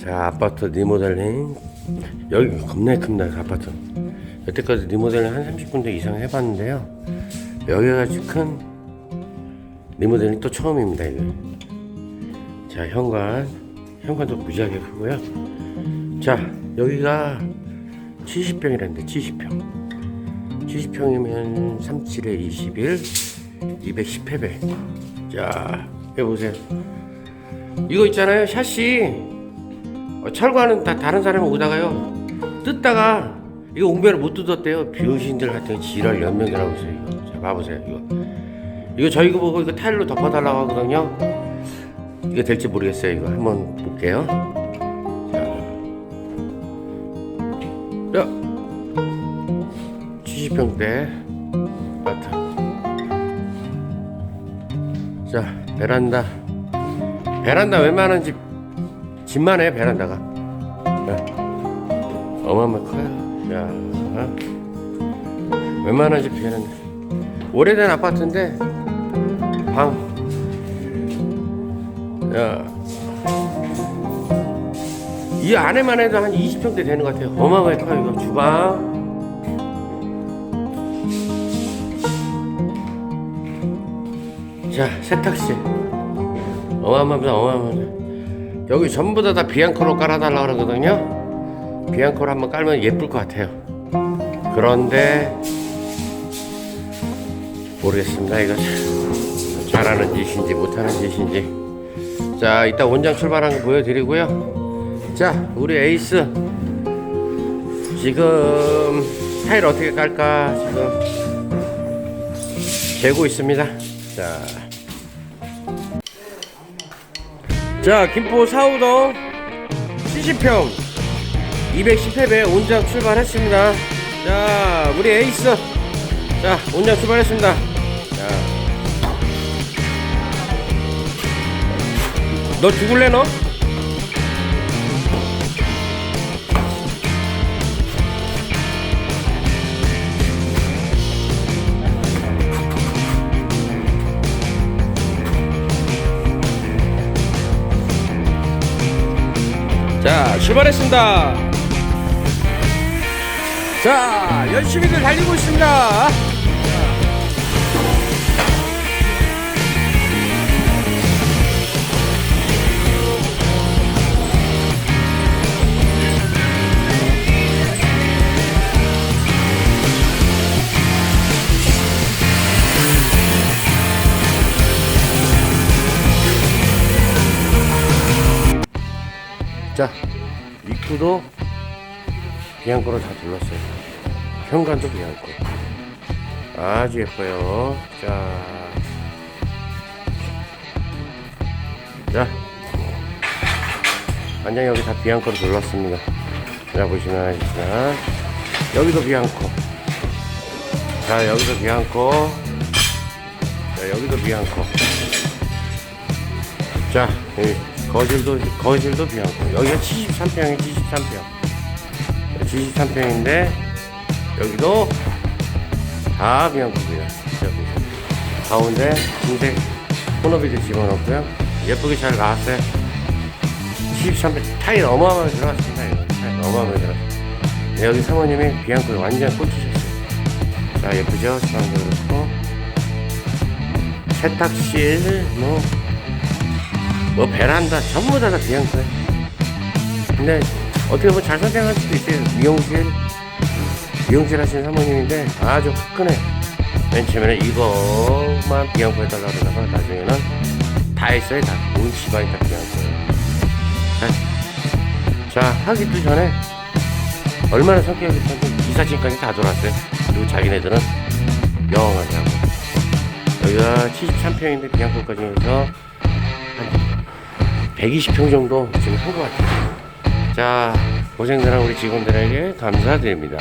자 아파트 리모델링. 여기 겁나 큽니다 아파트. 여태까지 리모델링 한 30군데 이상 해봤는데요. 여기가 큰 리모델링 또 처음입니다 이거 자 현관. 현관도 무지하게 크고요. 자 여기가 70평이라는데 70평. 70평이면 37에 21 210회배. 자 여기 보세요. 이거 있잖아요 샷시. 어, 철거하는 다 다른 사람이 오다가요 뜯다가 이거 옹배를 못 뜯었대요. 병신들 같은 지랄 연명이라고 있어요. 이거 자 봐보세요 이거. 이거 저희 거 보고 이거 타일로 덮어달라고 하거든요. 이거 될지 모르겠어요 이거. 한번 볼게요. 자, 야. 70평대 아파트 자 베란다. 베란다 웬만한 집 집만 해 베란다가 자, 어마어마 커요 자 어? 웬만한 집 베란다 오래된 아파트인데 방 야, 이 안에만 해도 한 20평대 되는 것 같아요. 어마어마하게 커요, 이거. 주방. 자, 세탁실. 어마어마합니다, 어마어마합니다. 여기 전부 다, 다 비앙코로 깔아달라 그러거든요. 비앙코로 한번 깔면 예쁠 것 같아요. 그런데, 모르겠습니다, 이거. 잘하는 짓인지 못하는 짓인지. 자, 이따 원장 출발한 거 보여드리고요. 자, 우리 에이스. 지금 타일 어떻게 깔까 지금 재고 있습니다. 자, 자 김포 사우동 70평 210회배 온장 출발했습니다. 자, 우리 에이스. 자, 온장 출발했습니다. 자, 너 죽을래 너? 자 출발했습니다. 자 열심히들 달리고 있습니다 자 입구도 비앙코로 다 둘렀어요. 현관도 비앙코 아주 예뻐요. 자, 자. 완전 여기 다 비앙코로 둘렀습니다. 자 보시면 알겠지만 여기도 비앙코 자 여기도 비앙코 자 여기도 비앙코 자 여기 거실도 거실도 비앙코 여기가 73평이 73평. 73평인데 여기도 다 보세요. 가운데 흰색 코너비도 집어넣고요. 예쁘게 잘 나왔어요. 73평 타일 어마어마하게 들어갔습니다 이거. 타일 어마어마하게 들어갔어요 네, 여기 사모님이 비앙코에 완전 꽂히셨어요. 자 예쁘죠? 주방도 그렇고. 세탁실 뭐 뭐 베란다 전부 다 다 비앙코예요. 근데 어떻게 보면 잘 선택할 수도 있어요. 미용실 미용실 하시는 사모님인데 아주 화끈해. 맨 처음에는 이거만 비앙코 해달라 그러다가 나중에는 다 했어요. 다. 온 집안이 다 비앙코예요. 자, 자 하기도 전에 얼마나 성격이 좋던데 이사진까지 다 돌았어요. 그리고 자기네들은 영원하게 하고 여기가 73평인데 비앙코까지 해서 한 120평 정도 지금 한 것 같아요. 자, 고생들한 우리 직원들에게 감사드립니다.